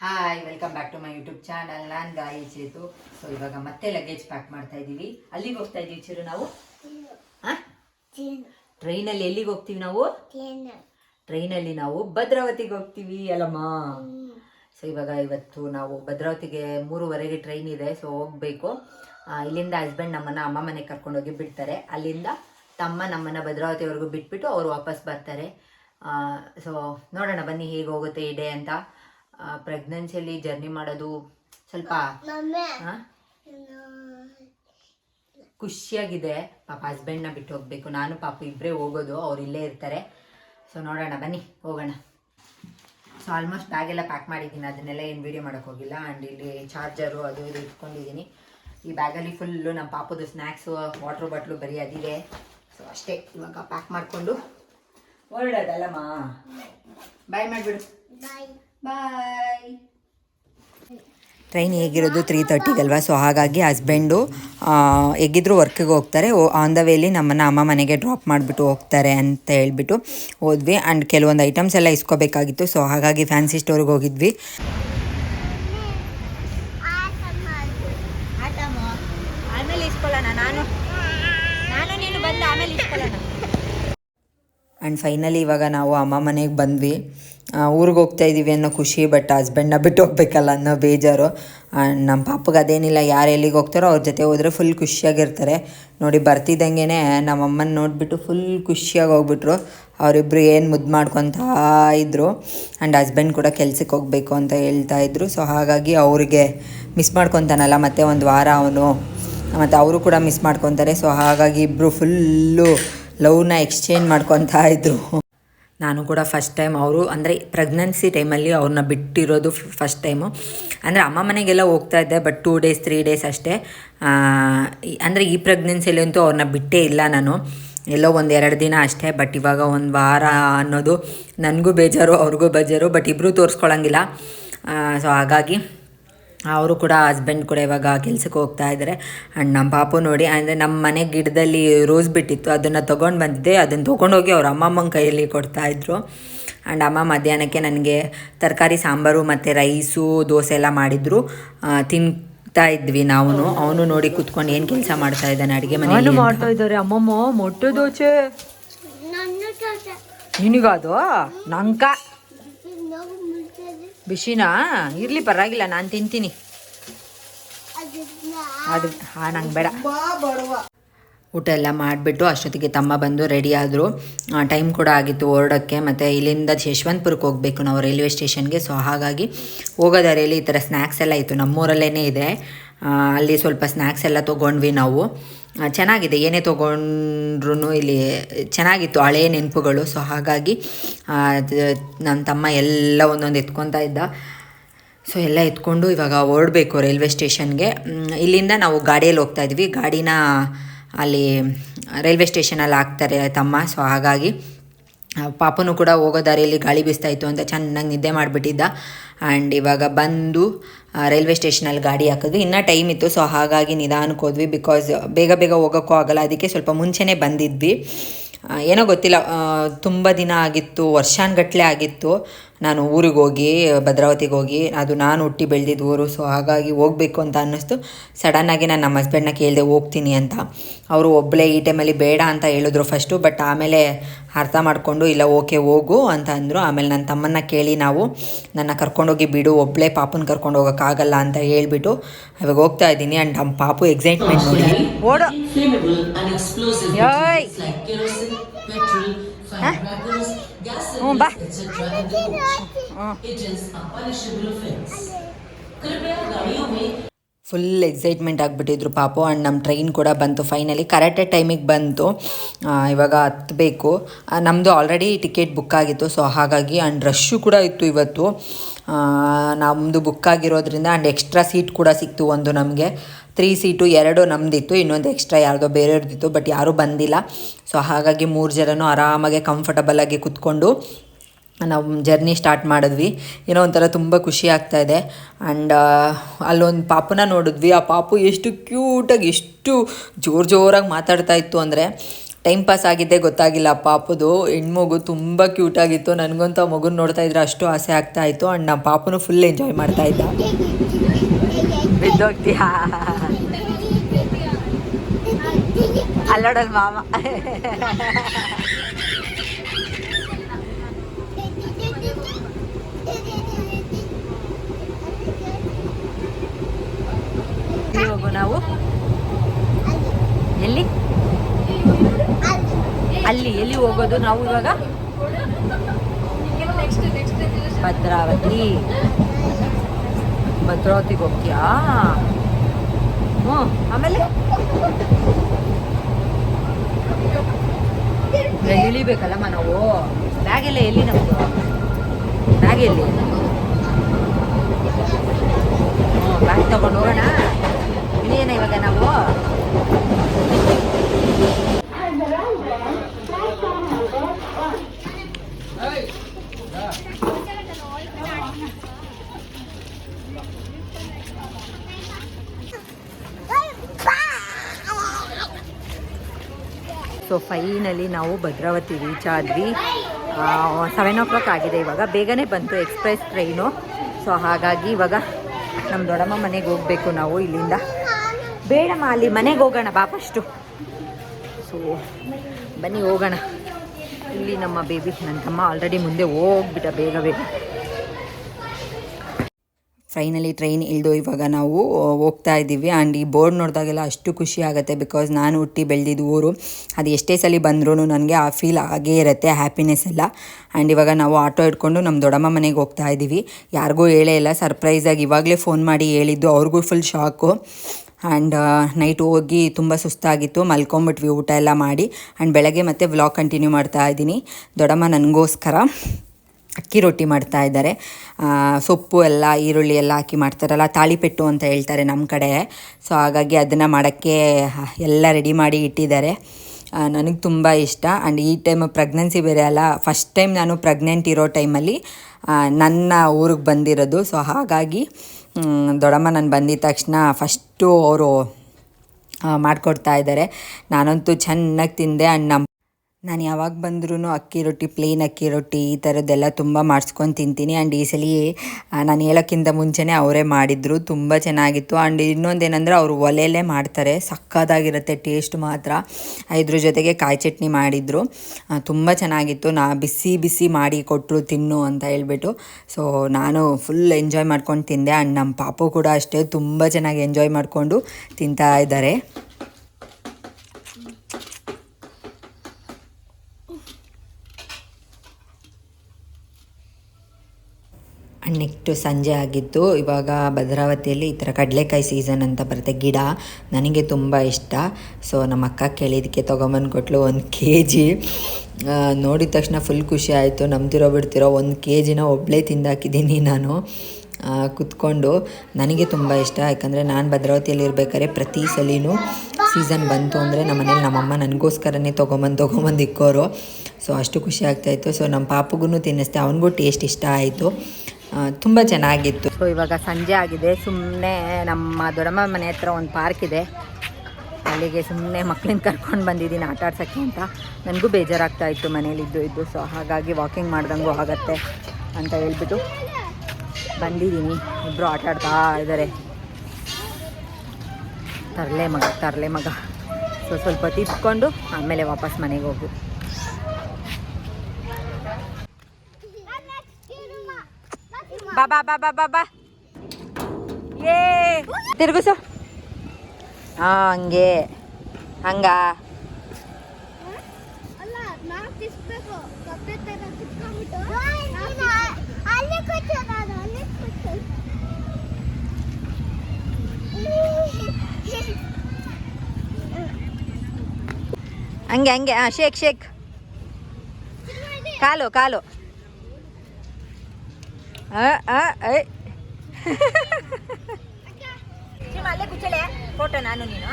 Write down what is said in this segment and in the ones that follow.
Hi welcome back to my YouTube channel ನಾನು Gayi Chethu. So ಇವಾಗ ಮತ್ತೆ ಲಗೇಜ್ ಪ್ಯಾಕ್ ಮಾಡ್ತಾ ಇದ್ದೀವಿ. ಅಲ್ಲಿಗೆ ಹೋಗ್ತಾ ಇದ್ದೀವಿ ಚಿರು ನಾವು? ಟ್ರೈನಲ್ಲಿ ಎಲ್ಲಿಗೆ ಹೋಗ್ತೀವಿ ನಾವು? ಟ್ರೈನಲ್ಲಿ ನಾವು ಭದ್ರಾವತಿಗೆ ಹೋಗ್ತೀವಿ ಅಲ್ಲಮ್ಮ. ಸೊ ಇವಾಗ ಇವತ್ತು ನಾವು ಭದ್ರಾವತಿಗೆ ಮೂರುವರೆಗೆ ಟ್ರೈನ್ ಇದೆ ಸೊ ಹೋಗ್ಬೇಕು. ಇಲ್ಲಿಂದ ಹಸ್ಬೆಂಡ್ ನಮ್ಮನ್ನ ಅಮ್ಮ ಮನೆಗೆ ಕರ್ಕೊಂಡೋಗಿ ಬಿಡ್ತಾರೆ. ಅಲ್ಲಿಂದ ತಮ್ಮ ನಮ್ಮನ್ನ ಭದ್ರಾವತಿವರೆಗೂ ಬಿಟ್ಬಿಟ್ಟು ಅವರು ವಾಪಸ್ ಬರ್ತಾರೆ. ಸೊ ನೋಡೋಣ ಬನ್ನಿ ಹೇಗೆ ಹೋಗುತ್ತೆ ಇದೆ ಅಂತ. ಪ್ರೆಗ್ನೆನ್ಸಿಯಲ್ಲಿ ಜರ್ನಿ ಮಾಡೋದು ಸ್ವಲ್ಪ ಖುಷಿಯಾಗಿದೆ. ಪಾಪ ಹಸ್ಬೆಂಡ್ನ ಬಿಟ್ಟು ಹೋಗಬೇಕು. ನಾನು ಪಾಪ ಇಬ್ಬರೇ ಹೋಗೋದು. ಅವ್ರು ಇಲ್ಲೇ ಇರ್ತಾರೆ. ಸೊ ನೋಡೋಣ ಬನ್ನಿ ಹೋಗೋಣ. ಸೊ ಆಲ್ಮೋಸ್ಟ್ ಬ್ಯಾಗ್ ಎಲ್ಲ ಪ್ಯಾಕ್ ಮಾಡಿದ್ದೀನಿ. ಅದನ್ನೆಲ್ಲ ಏನು ವೀಡಿಯೋ ಮಾಡೋಕೆ ಹೋಗಿಲ್ಲ. ಆ್ಯಂಡ್ ಇಲ್ಲಿ ಚಾರ್ಜರು ಅದು ಇದು ಇಟ್ಕೊಂಡಿದ್ದೀನಿ. ಈ ಬ್ಯಾಗಲ್ಲಿ ಫುಲ್ಲು ನಮ್ಮ ಪಾಪದು ಸ್ನ್ಯಾಕ್ಸು ವಾಟ್ರ್ ಬಾಟ್ಲು ಬರೀ ಅದಿದೆ. ಸೊ ಅಷ್ಟೇ. ಇವಾಗ ಪ್ಯಾಕ್ ಮಾಡಿಕೊಂಡು ಹೊರಡೋದಲ್ಲಮ್ಮ? ಬಾಯ್ ಮಾಡಿಬಿಡು. ಬಾಯ್ ಟ್ರೈನ್ ಹೇಗಿರೋದು ತ್ರೀ ತರ್ಟಿಗಲ್ವಾ ಸೊ ಹಾಗಾಗಿ ಹಸ್ಬೆಂಡು ಹೇಗಿದ್ರು ವರ್ಕಿಗೆ ಹೋಗ್ತಾರೆ. ಆನ್ ದ ವೇಲಿ ನಮ್ಮನ್ನು ಅಮ್ಮ ಮನೆಗೆ ಡ್ರಾಪ್ ಮಾಡಿಬಿಟ್ಟು ಹೋಗ್ತಾರೆ ಅಂತ ಹೇಳ್ಬಿಟ್ಟು ಹೋದ್ವಿ. ಆ್ಯಂಡ್ ಕೆಲವೊಂದು ಐಟಮ್ಸ್ ಎಲ್ಲ ಇಸ್ಕೋಬೇಕಾಗಿತ್ತು. ಸೊ ಹಾಗಾಗಿ ಫ್ಯಾನ್ಸಿ ಸ್ಟೋರ್ಗೆ ಹೋಗಿದ್ವಿ. ಆ್ಯಂಡ್ ಫೈನಲಿ ಇವಾಗ ನಾವು ಅಮ್ಮ ಮನೆಗೆ ಬಂದ್ವಿ. ಊರಿಗೆ ಹೋಗ್ತಾ ಇದ್ದೀವಿ ಅನ್ನೋ ಖುಷಿ ಬಟ್ ಹಸ್ಬೆಂಡ್ನ ಬಿಟ್ಟು ಹೋಗ್ಬೇಕಲ್ಲ ಅನ್ನೋ ಬೇಜಾರು. ಆ್ಯಂಡ್ ನಮ್ಮ ಪಾಪಗೆ ಅದೇನಿಲ್ಲ, ಯಾರು ಎಲ್ಲಿಗೆ ಹೋಗ್ತಾರೋ ಅವ್ರ ಜೊತೆ ಹೋದರೆ ಫುಲ್ ಖುಷಿಯಾಗಿರ್ತಾರೆ. ನೋಡಿ ಬರ್ತಿದ್ದಂಗೆ ನಮ್ಮ ಅಮ್ಮನ ನೋಡಿಬಿಟ್ಟು ಫುಲ್ ಖುಷಿಯಾಗಿ ಹೋಗ್ಬಿಟ್ರು. ಅವರಿಬ್ಬರು ಏನು ಮುದ್ದು ಮಾಡ್ಕೊತಾ ಇದ್ದರು ಆ್ಯಂಡ್ ಹಸ್ಬೆಂಡ್ ಕೂಡ ಕೆಲ್ಸಕ್ಕೆ ಹೋಗಬೇಕು ಅಂತ ಹೇಳ್ತಾ ಇದ್ರು. ಸೊ ಹಾಗಾಗಿ ಅವ್ರಿಗೆ ಮಿಸ್ ಮಾಡ್ಕೊತಾನಲ್ಲ, ಮತ್ತೆ ಒಂದು ವಾರ ಅವನು, ಮತ್ತು ಅವರು ಕೂಡ ಮಿಸ್ ಮಾಡ್ಕೊತಾರೆ. ಸೊ ಹಾಗಾಗಿ ಇಬ್ಬರು ಫುಲ್ಲು ಲವ್ನ ಎಕ್ಸ್ಚೇಂಜ್ ಮಾಡ್ಕೊತಾ ಇದ್ರು. ನಾನು ಕೂಡ ಫಸ್ಟ್ ಟೈಮ್ ಅವರು, ಅಂದರೆ ಪ್ರೆಗ್ನೆನ್ಸಿ ಟೈಮಲ್ಲಿ ಅವ್ರನ್ನ ಬಿಟ್ಟಿರೋದು ಫಸ್ಟ್ ಟೈಮು ಅಂದರೆ ಅಮ್ಮ ಮನೆಗೆಲ್ಲ ಹೋಗ್ತಾ ಇದ್ದೆ but two days three days ಅಷ್ಟೇ. ಅಂದರೆ ಈ ಪ್ರೆಗ್ನೆನ್ಸಿಯಲ್ಲಿ ಅಂತೂ ಅವ್ರನ್ನ ಬಿಟ್ಟೇ ಇಲ್ಲ ನಾನು. ಎಲ್ಲೋ ಒಂದು ಎರಡು ದಿನ ಅಷ್ಟೇ ಬಟ್ ಇವಾಗ ಒಂದು ವಾರ ಅನ್ನೋದು, ನನಗೂ ಬೇಜಾರು, ಅವ್ರಿಗೂ ಬೇಜಾರು ಬಟ್ ಇಬ್ಬರೂ ತೋರಿಸ್ಕೊಳಂಗಿಲ್ಲ. ಸೊ ಹಾಗಾಗಿ ಅವರು ಕೂಡ ಹಸ್ಬೆಂಡ್ ಕೂಡ ಇವಾಗ ಕೆಲಸಕ್ಕೆ ಹೋಗ್ತಾ ಇದ್ದಾರೆ ಆ್ಯಂಡ್ ನಮ್ಮ ಪಾಪು ನೋಡಿ ಅಂದರೆ ನಮ್ಮ ಮನೆ ಗಿಡದಲ್ಲಿ ರೋಸ್ ಬಿಟ್ಟಿತ್ತು ಅದನ್ನು ತೊಗೊಂಡು ಬಂದಿದ್ದೆ ಅದನ್ನು ತೊಗೊಂಡೋಗಿ ಅವ್ರ ಅಮ್ಮಮ್ಮನ ಕೈಯಲ್ಲಿ ಕೊಡ್ತಾ ಕೊಡ್ತಾಯಿದ್ರು ಆ್ಯಂಡ್ ಅಮ್ಮ ಮಧ್ಯಾಹ್ನಕ್ಕೆ ನನಗೆ ತರಕಾರಿ ಸಾಂಬಾರು ಮತ್ತು ರೈಸು ದೋಸೆ ಎಲ್ಲ ಮಾಡಿದ್ರು. ತಿಂತಾ ಇದ್ವಿ ನಾವು ಅವನು ನೋಡಿ ಕುತ್ಕೊಂಡು ಏನು ಕೆಲಸ ಮಾಡ್ತಾ ಇದ್ದಾನೆ ಅಡುಗೆ ಮನೆ ಮಾಡ್ತಾ ಇದ್ದಾರೆ? ಅಮ್ಮಮ್ಮ ಮೊಟ್ಟೆ ದೋಸೆ. ನಿನಗದು? ನಂಕ. ಬಿಸಿನಾ ಇರಲಿ ಪರವಾಗಿಲ್ಲ, ನಾನು ತಿಂತೀನಿ. ಅದು, ಹಾಂ, ನಂಗೆ ಬೇಡ. ಊಟ ಎಲ್ಲ ಮಾಡಿಬಿಟ್ಟು ಅಷ್ಟೊತ್ತಿಗೆ ತಮ್ಮ ಬಂದು ರೆಡಿ ಆದರು. ಟೈಮ್ ಕೂಡ ಆಗಿತ್ತು ಹೊರಡೋಕ್ಕೆ. ಮತ್ತು ಇಲ್ಲಿಂದ ಯಶವಂತಪುರಕ್ಕೆ ಹೋಗಬೇಕು ನಾವು ರೈಲ್ವೆ ಸ್ಟೇಷನ್ಗೆ ಸೊ ಹಾಗಾಗಿ ಹೋಗೋ ದಾರಿಯಲ್ಲಿ ಈ ಥರ ಸ್ನ್ಯಾಕ್ಸ್ ಎಲ್ಲ ಇತ್ತು. ನಮ್ಮೂರಲ್ಲೇ ಇದೆ. ಅಲ್ಲಿ ಸ್ವಲ್ಪ ಸ್ನ್ಯಾಕ್ಸ್ ಎಲ್ಲ ತೊಗೊಂಡ್ವಿ ನಾವು. ಚೆನ್ನಾಗಿದೆ, ಏನೇ ತೊಗೊಂಡ್ರು ಇಲ್ಲಿ ಚೆನ್ನಾಗಿತ್ತು, ಹಳೆ ನೆನಪುಗಳು. ಸೊ ಹಾಗಾಗಿ ನನ್ನ ತಮ್ಮ ಎಲ್ಲ ಒಂದೊಂದು ಎತ್ಕೊತಾ ಇದ್ದ. ಸೊ ಎಲ್ಲ ಎತ್ಕೊಂಡು ಇವಾಗ ಓಡಬೇಕು ರೈಲ್ವೆ ಸ್ಟೇಷನ್ಗೆ. ಇಲ್ಲಿಂದ ನಾವು ಗಾಡಿಯಲ್ಲಿ ಹೋಗ್ತಾ ಇದ್ವಿ. ಗಾಡಿನ ಅಲ್ಲಿ ರೈಲ್ವೆ ಸ್ಟೇಷನಲ್ಲಿ ಹಾಕ್ತಾರೆ ತಮ್ಮ. ಸೊ ಹಾಗಾಗಿ ಪಾಪನೂ ಪಾಪನು ಕೂಡ ಹೋಗೋ ದಾರಿಯಲ್ಲಿ ಗಾಳಿ ಬೀಸ್ತಾ ಇತ್ತು ಅಂತ ಚೆನ್ನಾಗಿ ನಿದ್ದೆ ಮಾಡಿಬಿಟ್ಟಿದ್ದ. ಆ್ಯಂಡ್ ಇವಾಗ ಬಂದು ರೈಲ್ವೆ ಸ್ಟೇಷನಲ್ಲಿ ಗಾಡಿ ಹಾಕಿದ್ವಿ ಇನ್ನೂ ಟೈಮ್ ಇತ್ತು ಸೊ ಹಾಗಾಗಿ ನಿಧಾನಕ್ಕೆ ಹೋದ್ವಿ ಬಿಕಾಸ್ ಬೇಗ ಬೇಗ ಹೋಗೋಕ್ಕೂ ಆಗಲ್ಲ. ಅದಕ್ಕೆ ಸ್ವಲ್ಪ ಮುಂಚೆನೇ ಬಂದಿದ್ವಿ. ಏನೋ ಗೊತ್ತಿಲ್ಲ ತುಂಬ ದಿನ ಆಗಿತ್ತು ವರ್ಷಾನ್ಗಟ್ಟಲೆ ಆಗಿತ್ತು. ನಾನು ಊರಿಗೆ ಹೋಗಿ ಭದ್ರಾವತಿಗೆ ಹೋಗಿ ಅದು ನಾನು ಹುಟ್ಟಿ ಬೆಳೆದಿದ್ದು ಊರು ಸೊ ಹಾಗಾಗಿ ಹೋಗಬೇಕು ಅಂತ ಅನ್ನಿಸ್ತು. ಸಡನ್ನಾಗಿ ನಾನು ನಮ್ಮ ಹಸ್ಬೆಂಡ್ನ ಕೇಳಿದೆ ಹೋಗ್ತೀನಿ ಅಂತ. ಅವರು ಒಬ್ಬಳೇ ಈ ಟೈಮಲ್ಲಿ ಬೇಡ ಅಂತ ಹೇಳಿದ್ರು ಫಸ್ಟು ಬಟ್ ಆಮೇಲೆ ಅರ್ಥ ಮಾಡಿಕೊಂಡು ಇಲ್ಲ ಓಕೆ ಹೋಗು ಅಂತ ಅಂದರು. ಆಮೇಲೆ ನನ್ನ ತಮ್ಮನ್ನ ಕೇಳಿ ನಾವು ನನ್ನ ಕರ್ಕೊಂಡೋಗಿ ಬಿಡು ಒಬ್ಬಳೇ ಪಾಪನ ಕರ್ಕೊಂಡು ಹೋಗೋಕ್ಕಾಗಲ್ಲ ಅಂತ ಹೇಳಿಬಿಟ್ಟು ಅವಾಗ ಹೋಗ್ತಾ ಇದ್ದೀನಿ ಆ್ಯಂಡ್ ನಮ್ಮ ಪಾಪು ಎಕ್ಸೈಟ್ಮೆಂಟ್ ನೋಡಿ. ಓಡೋ. ಹ್ಞೂ ಬಾ ಫುಲ್ ಎಕ್ಸೈಟ್ಮೆಂಟ್ ಆಗಿಬಿಟ್ಟಿದ್ರು ಪಾಪು. ಆ್ಯಂಡ್ ನಮ್ಮ ಟ್ರೈನ್ ಕೂಡ ಬಂತು ಫೈನಲಿ ಕರೆಕ್ಟ್ ಟೈಮಿಗೆ ಬಂತು. ಇವಾಗ ಹತ್ತಬೇಕು ನಮ್ಮದು ಆಲ್ರೆಡಿ ಟಿಕೆಟ್ ಬುಕ್ ಆಗಿತ್ತು. ಸೊ ಹಾಗಾಗಿ ಆ್ಯಂಡ್ ರಶ್ಶು ಕೂಡ ಇತ್ತು ಇವತ್ತು. ನಮ್ಮದು ಬುಕ್ ಆಗಿರೋದ್ರಿಂದ ಆ್ಯಂಡ್ ಎಕ್ಸ್ಟ್ರಾ ಸೀಟ್ ಕೂಡ ಸಿಕ್ತು ಒಂದು ನಮಗೆ. ತ್ರೀ ಸೀಟು ಎರಡು ನಮ್ಮದಿತ್ತು ಇನ್ನೊಂದು ಎಕ್ಸ್ಟ್ರಾ ಯಾರ್ದೋ ಬೇರೆಯವ್ರದ್ದಿತ್ತು ಬಟ್ ಯಾರೂ ಬಂದಿಲ್ಲ. ಸೊ ಹಾಗಾಗಿ ಮೂರು ಜನನೂ ಆರಾಮಾಗಿ ಕಂಫರ್ಟಬಲಾಗಿ ಕೂತ್ಕೊಂಡು ನಾವು ಜರ್ನಿ ಸ್ಟಾರ್ಟ್ ಮಾಡಿದ್ವಿ. ಏನೋ ಒಂಥರ ತುಂಬ ಖುಷಿ ಆಗ್ತಾ ಇದೆ. ಆ್ಯಂಡ್ ಅಲ್ಲೊಂದು ಪಾಪುನ ನೋಡಿದ್ವಿ. ಆ ಪಾಪು ಎಷ್ಟು ಕ್ಯೂಟಾಗಿ ಎಷ್ಟು ಜೋರು ಜೋರಾಗಿ ಮಾತಾಡ್ತಾ ಇತ್ತು ಅಂದರೆ ಟೈಮ್ ಪಾಸ್ ಆಗಿದ್ದೇ ಗೊತ್ತಾಗಿಲ್ಲ ಪಾಪುದು. ಹೆಣ್ಮಗು ತುಂಬ ಕ್ಯೂಟಾಗಿತ್ತು ನನಗಂತೂ ಆ ಮಗುನ ನೋಡ್ತಾ ಇದ್ರೆ ಅಷ್ಟು ಆಸೆ ಆಗ್ತಾ ಇತ್ತು. ಆ್ಯಂಡ್ ನಮ್ಮ ಪಾಪನು ಫುಲ್ ಎಂಜಾಯ್ ಮಾಡ್ತಾ ಇದ್ದ. ಬಿದ್ದೋಗ್ತೀಯಾ ಅಲ್ಲೋಡಲ್ ಮಾಮ. ಹೋಗು ನಾವು? ಎಲ್ಲಿ? ಅಲ್ಲಿ ಎಲ್ಲಿ ಹೋಗೋದು ನಾವು ಇವಾಗ? ಭದ್ರಾವತಿ. ಭದ್ರಾವತಿಗೆ ಹೋಗ್ತೀಯಾ? ಹ್ಞೂ, ಆಮೇಲೆ? ಇಳಿಬೇಕಲ್ಲ ಇಳಿಬೇಕಲ್ಲಮ್ಮ ನಾವು? ಬ್ಯಾಗ್ ಎಲ್ಲ ಎಲ್ಲಿ ನಮ್ದು? ಬ್ಯಾಗ್ ಎಲ್ಲಿ ಹ್ಞೂ, ಬ್ಯಾಗ್ ತಗೊಂಡು ಹೋಗೋಣ. ಇಳಿಯೋಣ ಇವಾಗ ನಾವು. ಸೊ ಫೈನಲಿ ನಾವು ಭದ್ರಾವತಿ ರೀಚ್ ಆದ್ವಿ. ಸೆವೆನ್ ಓ ಕ್ಲಾಕ್ ಆಗಿದೆ ಇವಾಗ. ಬೇಗನೆ ಬಂತು ಎಕ್ಸ್ಪ್ರೆಸ್ ಟ್ರೈನು ಸೊ ಹಾಗಾಗಿ ಇವಾಗ ನಮ್ಮ ದೊಡ್ಡಮ್ಮ ಮನೆಗೆ ಹೋಗಬೇಕು ನಾವು ಇಲ್ಲಿಂದ. ಬೇಡಮ್ಮ ಅಲ್ಲಿ ಮನೆಗೆ ಹೋಗೋಣ ಬಾ ಫಸ್ಟು ಸೊ ಬನ್ನಿ ಹೋಗೋಣ. ಇಲ್ಲಿ ನಮ್ಮ ಬೇಬಿ ನನ್ನ ತಮ್ಮ ಆಲ್ರೆಡಿ ಮುಂದೆ ಹೋಗ್ಬಿಟ್ಟ ಬೇಗ ಬೇಗ. ಫೈನಲಿ ಟ್ರೈನ್ ಇಳಿದು ಇವಾಗ ನಾವು ಹೋಗ್ತಾ ಇದ್ದೀವಿ. ಆ್ಯಂಡ್ ಈ ಬೋರ್ಡ್ ನೋಡಿದಾಗೆಲ್ಲ ಅಷ್ಟು ಖುಷಿ ಆಗುತ್ತೆ ಬಿಕಾಸ್ ನಾನು ಹುಟ್ಟಿ ಬೆಳೆದಿದ್ದು ಊರು. ಅದು ಎಷ್ಟೇ ಸಲ ಬಂದ್ರೂ ನನಗೆ ಆ ಫೀಲ್ ಆಗೇ ಇರುತ್ತೆ ಹ್ಯಾಪಿನೆಸ್ ಎಲ್ಲ. ಆ್ಯಂಡ್ ಇವಾಗ ನಾವು ಆಟೋ ಇಟ್ಕೊಂಡು ನಮ್ಮ ದೊಡ್ಡಮ್ಮ ಮನೆಗೆ ಹೋಗ್ತಾ ಇದ್ದೀವಿ. ಯಾರಿಗೂ ಹೇಳೇ ಇಲ್ಲ ಸರ್ಪ್ರೈಸಾಗಿ ಇವಾಗಲೇ ಫೋನ್ ಮಾಡಿ ಹೇಳಿದ್ದು, ಅವ್ರಿಗೂ ಫುಲ್ ಶಾಕು ಆ್ಯಂಡ್ ನೈಟ್ ಹೋಗಿ ತುಂಬ ಸುಸ್ತಾಗಿತ್ತು, ಮಲ್ಕೊಂಬಿಟ್ವಿ ಊಟ ಎಲ್ಲ ಮಾಡಿ. ಆ್ಯಂಡ್ ಬೆಳಗ್ಗೆ ಮತ್ತೆ ವ್ಲಾಗ್ ಕಂಟಿನ್ಯೂ ಮಾಡ್ತಾ ಇದ್ದೀನಿ. ದೊಡ್ಡಮ್ಮ ನನಗೋಸ್ಕರ. ಅಕ್ಕಿ ರೊಟ್ಟಿ ಮಾಡ್ತಾ ಇದ್ದಾರೆ. ಸೊಪ್ಪು ಎಲ್ಲ, ಈರುಳ್ಳಿ ಎಲ್ಲ ಹಾಕಿ ಮಾಡ್ತಾರಲ್ಲ, ತಾಳಿಪೆಟ್ಟು ಅಂತ ಹೇಳ್ತಾರೆ ನಮ್ಮ ಕಡೆ. ಸೊ ಹಾಗಾಗಿ ಅದನ್ನು ಮಾಡೋಕ್ಕೆ ಎಲ್ಲ ರೆಡಿ ಮಾಡಿ ಇಟ್ಟಿದ್ದಾರೆ. ನನಗೆ ತುಂಬ ಇಷ್ಟ. ಆ್ಯಂಡ್ ಈ ಟೈಮ್ ಪ್ರೆಗ್ನೆನ್ಸಿ ಬೇರೆ ಅಲ್ಲ ಫಸ್ಟ್ ಟೈಮ್ ನಾನು ಪ್ರೆಗ್ನೆಂಟ್ ಇರೋ ಟೈಮಲ್ಲಿ ನನ್ನ ಊರಿಗೆ ಬಂದಿರೋದು. ಸೊ ಹಾಗಾಗಿ ದೊಡಮ್ಮ ನಾನು ಬಂದಿದ್ದ ತಕ್ಷಣ ಫಸ್ಟು ಅವರು ಮಾಡಿಕೊಡ್ತಾ ಇದ್ದಾರೆ. ನಾನಂತೂ ಚೆನ್ನಾಗಿ ತಿಂದೆ. ಆ್ಯಂಡ್ ನಮ್ಮ ನಾನು ಯಾವಾಗ ಬಂದ್ರೂ ಅಕ್ಕಿ ರೊಟ್ಟಿ ಪ್ಲೇನ್ ಅಕ್ಕಿ ರೊಟ್ಟಿ ಈ ಥರದ್ದೆಲ್ಲ ತುಂಬ ಮಾಡಿಸ್ಕೊಂಡು ತಿಂತೀನಿ. ಆ್ಯಂಡ್ ಈ ಸಲ ನಾನು ಹೇಳೋಕ್ಕಿಂತ ಮುಂಚೆನೇ ಅವರೇ ಮಾಡಿದರು. ತುಂಬ ಚೆನ್ನಾಗಿತ್ತು. ಆ್ಯಂಡ್ ಇನ್ನೊಂದೇನೆಂದರೆ ಅವರು ಒಲೆಯಲ್ಲೇ ಮಾಡ್ತಾರೆ. ಸಕ್ಕತ್ತಾಗಿರುತ್ತೆ ಟೇಸ್ಟ್ ಮಾತ್ರ. ಇದ್ರ ಜೊತೆಗೆ ಕಾಯಿ ಚಟ್ನಿ ಮಾಡಿದರು. ತುಂಬ ಚೆನ್ನಾಗಿತ್ತು. ನಾ ಬಿಸಿ ಬಿಸಿ ಮಾಡಿ ಕೊಟ್ಟರು ತಿನ್ನು ಅಂತ ಹೇಳ್ಬಿಟ್ಟು. ಸೊ ನಾನು ಫುಲ್ ಎಂಜಾಯ್ ಮಾಡ್ಕೊಂಡು ತಿಂದೆ. ಆ್ಯಂಡ್ ನಮ್ಮ ಪಾಪು ಕೂಡ ಅಷ್ಟೇ ತುಂಬ ಚೆನ್ನಾಗಿ ಎಂಜಾಯ್ ಮಾಡಿಕೊಂಡು ತಿಂತಾ ಇದ್ದಾರೆ. ನೆಕ್ಸ್ಟ್ ಸಂಜೆ ಆಗಿತ್ತು ಇವಾಗ ಭದ್ರಾವತಿಯಲ್ಲಿ ಈ ಥರ ಕಡಲೆಕಾಯಿ ಸೀಸನ್ ಅಂತ ಬರುತ್ತೆ ಗಿಡ. ನನಗೆ ತುಂಬ ಇಷ್ಟ. ಸೊ ನಮ್ಮ ಅಕ್ಕ ಕೇಳಿದ್ದಕ್ಕೆ ತೊಗೊಂಬಂದು ಕೊಟ್ಲು ಒಂದು ಕೆ ಜಿ ನೋಡಿದ ತಕ್ಷಣ ಫುಲ್ ಖುಷಿ ಆಯಿತು. ನಂಬ್ತಿರೋ ಬಿಡ್ತಿರೋ ಒಂದು ಕೆ ಜಿನ ಒಬ್ಬಳೇ ತಿಂದಾಕಿದ್ದೀನಿ ನಾನು. ಕುತ್ಕೊಂಡು ನನಗೆ ತುಂಬ ಇಷ್ಟ. ಯಾಕಂದರೆ ನಾನು ಭದ್ರಾವತಿಯಲ್ಲಿ ಇರ್ಬೇಕಾದ್ರೆ ಪ್ರತಿ ಸಲಿನೂ ಸೀಸನ್ ಬಂತು ಅಂದರೆ ನಮ್ಮ ಮನೇಲಿ ನಮ್ಮಮ್ಮ ನನಗೋಸ್ಕರನೇ ತೊಗೊಂಬಂದು ತೊಗೊಂಬಂದು ಇಕ್ಕೋರು. ಸೊ ಅಷ್ಟು ಖುಷಿ ಆಗ್ತಾಯಿತ್ತು ಸೊ ನಮ್ಮ ಪಾಪಗೂ ತಿನ್ನಿಸ್ತೆ ಅವನಿಗೂ ಟೇಸ್ಟ್ ಇಷ್ಟ ಆಯಿತು. ತುಂಬ ಚೆನ್ನಾಗಿತ್ತು. ಸೊ ಇವಾಗ ಸಂಜೆ ಆಗಿದೆ. ಸುಮ್ಮನೆ ನಮ್ಮ ದೊಡ್ಡಮ್ಮ ಮನೆ ಹತ್ರ ಒಂದು ಪಾರ್ಕ್ ಇದೆ. ಅಲ್ಲಿಗೆ ಸುಮ್ಮನೆ ಮಕ್ಳನ್ನ ಕರ್ಕೊಂಡು ಬಂದಿದ್ದೀನಿ ಆಟ ಆಡ್ಸೋಕ್ಕೆ ಅಂತ. ನನಗೂ ಬೇಜಾರಾಗ್ತಾ ಇತ್ತು ಮನೇಲಿ ಇದ್ದು ಇದ್ದು. ಸೊ ಹಾಗಾಗಿ ವಾಕಿಂಗ್ ಮಾಡ್ದಂಗೂ ಆಗತ್ತೆ ಅಂತ ಹೇಳ್ಬಿಟ್ಟು ಬಂದಿದ್ದೀನಿ. ಇಬ್ಬರು ಆಟ ಆಡ್ತಾ ಇದ್ದಾರೆ ತರಲೆ ಮಗ ತರಲೆ ಮಗ. ಸೊ ಸ್ವಲ್ಪ ಇಟ್ಕೊಂಡು ಆಮೇಲೆ ವಾಪಸ್ ಮನೆಗೆ ಹೋಗು. ಬಾ ಬಾ ಬಾ ಬಾ ಬಾ ಬಾ. ಏ ತಿರುಗಿಸು. ಹಾಂ ಹಂಗೆ. ಹಂಗ? ಹಂಗೆ ಹಂಗೆ. ಹಾಂ ಶೇಕ್ ಶೇಕ್. ಕಾಲು ಕಾಲು. ಅಲ್ಲೇ ಕುಚ್ಚಳೆ ಫೋಟೋ ನಾನು ನೀನು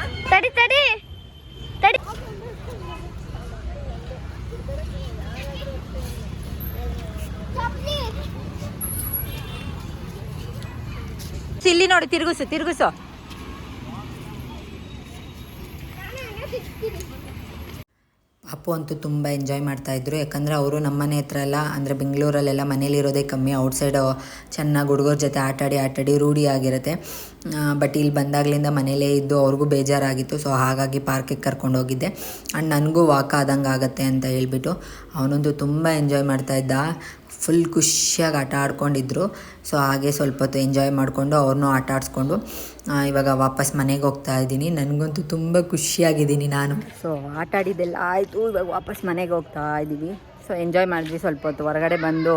ನೋಡಿ ತಿರುಗಿಸು ತಿರುಗಿಸು. ಅಪ್ಪು ಅಂತೂ ತುಂಬ ಎಂಜಾಯ್ ಮಾಡ್ತಾಯಿದ್ರು ಯಾಕಂದರೆ ಅವರು ನಮ್ಮ ಮನೆ ಹತ್ರ ಎಲ್ಲ, ಅಂದರೆ ಬೆಂಗಳೂರಲ್ಲೆಲ್ಲ ಮನೇಲಿರೋದೇ ಕಮ್ಮಿ. ಔಟ್ಸೈಡ್ ಚೆನ್ನಾಗಿ ಹುಡುಗರ ಜೊತೆ ಆಟಾಡಿ ಆಟಾಡಿ ರೂಢಿ ಆಗಿರುತ್ತೆ. ಬಟ್ ಇಲ್ಲಿ ಬಂದಾಗಲಿಂದ ಮನೇಲೇ ಇದ್ದು ಅವ್ರಿಗೂ ಬೇಜಾರಾಗಿತ್ತು. ಸೊ ಹಾಗಾಗಿ ಪಾರ್ಕಿಗೆ ಕರ್ಕೊಂಡು ಹೋಗಿದ್ದೆ. ಆ್ಯಂಡ್ ನನಗೂ ವಾಕ್ ಆದಂಗೆ ಆಗುತ್ತೆ ಅಂತ ಹೇಳ್ಬಿಟ್ಟು ಅವನಂತೂ ತುಂಬ ಎಂಜಾಯ್ ಮಾಡ್ತಾಯಿದ್ದ ಫುಲ್ ಖುಷಿಯಾಗಿ ಆಟ ಆಡ್ಕೊಂಡಿದ್ರು. ಸೊ ಹಾಗೆ ಸ್ವಲ್ಪ ಹೊತ್ತು ಎಂಜಾಯ್ ಮಾಡಿಕೊಂಡು ಅವ್ರನ್ನೂ ಆಟ ಆಡಿಸ್ಕೊಂಡು ಇವಾಗ ವಾಪಸ್ ಮನೆಗೆ ಹೋಗ್ತಾ ಇದ್ದೀನಿ. ನನಗಂತೂ ತುಂಬ ಖುಷಿಯಾಗಿದ್ದೀನಿ ನಾನು. ಸೊ ಆಟ ಆಡಿದ್ದೆಲ್ಲ ಆಯಿತು. ಇವಾಗ ವಾಪಸ್ ಮನೆಗೆ ಹೋಗ್ತಾ ಇದ್ದೀವಿ. ಸೊ ಎಂಜಾಯ್ ಮಾಡಿದ್ವಿ ಸ್ವಲ್ಪ ಹೊತ್ತು. ಹೊರಗಡೆ ಬಂದು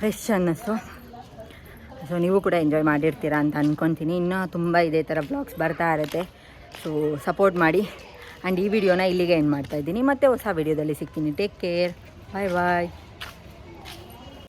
ಫ್ರೆಶ್ ಅನ್ನಿಸ್ತು. ಸೊ ನೀವು ಕೂಡ ಎಂಜಾಯ್ ಮಾಡಿರ್ತೀರಾ ಅಂತ ಅಂದ್ಕೊತೀನಿ ಇನ್ನೂ ತುಂಬ ಇದೇ ಥರ ಬ್ಲಾಗ್ಸ್ ಬರ್ತಾ ಇರುತ್ತೆ. ಸೊ ಸಪೋರ್ಟ್ ಮಾಡಿ. ಆ್ಯಂಡ್ ಈ ವಿಡಿಯೋನ ಇಲ್ಲಿಗೆ ಎಂಡ್ ಮಾಡ್ತಾ ಇದ್ದೀನಿ. ಮತ್ತೆ ಹೊಸ ವಿಡಿಯೋದಲ್ಲಿ ಸಿಗ್ತೀನಿ. ಟೇಕ್ ಕೇರ್ ಬಾಯ್ ಬಾಯ್